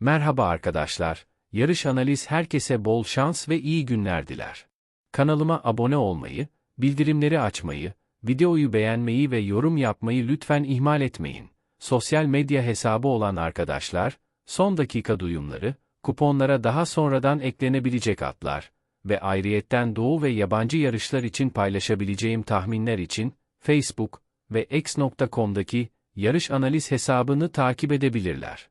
Merhaba arkadaşlar, yarış analiz herkese bol şans ve iyi günler diler. Kanalıma abone olmayı, bildirimleri açmayı, videoyu beğenmeyi ve yorum yapmayı lütfen ihmal etmeyin. Sosyal medya hesabı olan arkadaşlar, son dakika duyumları, kuponlara daha sonradan eklenebilecek atlar ve ayrıyetten doğu ve yabancı yarışlar için paylaşabileceğim tahminler için Facebook ve x.com'daki yarış analiz hesabını takip edebilirler.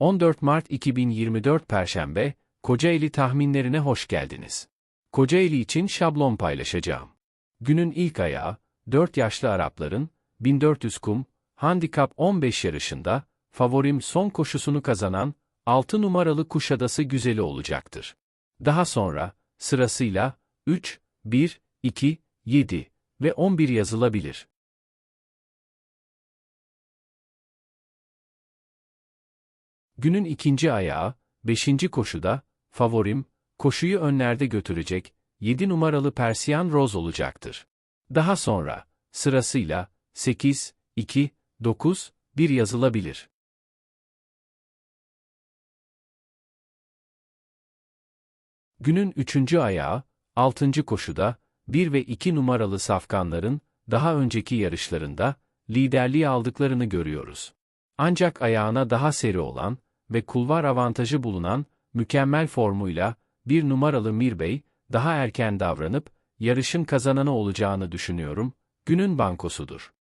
...14 Mart 2024 Perşembe, Kocaeli tahminlerine hoş geldiniz. Kocaeli için şablon paylaşacağım. Günün ilk ayağı, 4 yaşlı Arapların, 1400 kum, handikap 15 yarışında, favorim son koşusunu kazanan, 6 numaralı Kuşadası güzeli olacaktır. Daha sonra, sırasıyla, 3, 1, 2, 7 ve 11 yazılabilir. Günün ikinci ayağı, 5. koşuda, favorim, koşuyu önlerde götürecek, 7 numaralı Persian Rose olacaktır. Daha sonra, sırasıyla, 8, 2, 9, 1 yazılabilir. Günün üçüncü ayağı, 6. koşuda, 1 ve 2 numaralı safkanların, daha önceki yarışlarında, liderliği aldıklarını görüyoruz. Ancak ayağına daha seri olan ve kulvar avantajı bulunan, mükemmel formuyla, bir numaralı Mirbey, daha erken davranıp, yarışın kazananı olacağını düşünüyorum, günün bankosudur.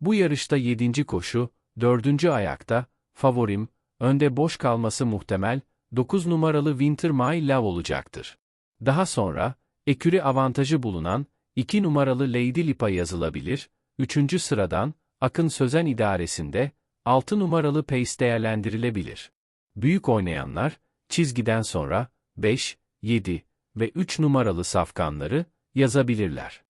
Bu yarışta 7. koşu, 4. ayakta, favorim, önde boş kalması muhtemel, 9 numaralı Winter My Love olacaktır. Daha sonra, eküri avantajı bulunan, 2 numaralı Lady Lipa yazılabilir, 3. sıradan, Akın Sözen idaresinde, 6 numaralı Pace değerlendirilebilir. Büyük oynayanlar, çizgiden sonra, 5, 7 ve 3 numaralı safkanları yazabilirler.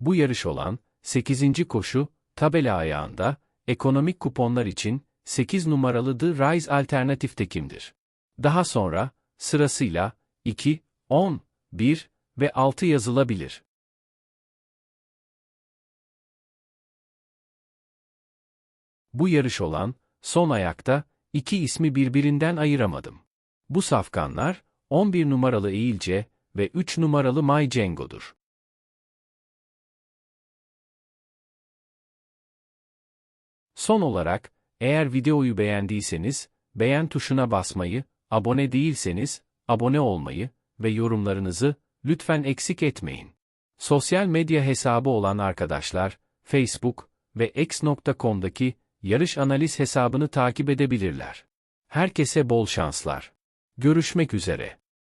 Bu yarış olan, 8. koşu, tabela ayağında, ekonomik kuponlar için 8 numaralı The Rise alternatif tekimdir. Daha sonra, sırasıyla 2, 10, 1 ve 6 yazılabilir. Bu yarış olan, son ayakta, iki ismi birbirinden ayıramadım. Bu safkanlar, 11 numaralı Eğilce ve 3 numaralı May Cengo'dur. Son olarak, eğer videoyu beğendiyseniz, beğen tuşuna basmayı, abone değilseniz, abone olmayı ve yorumlarınızı lütfen eksik etmeyin. Sosyal medya hesabı olan arkadaşlar, Facebook ve x.com'daki yarış analiz hesabını takip edebilirler. Herkese bol şanslar. Görüşmek üzere.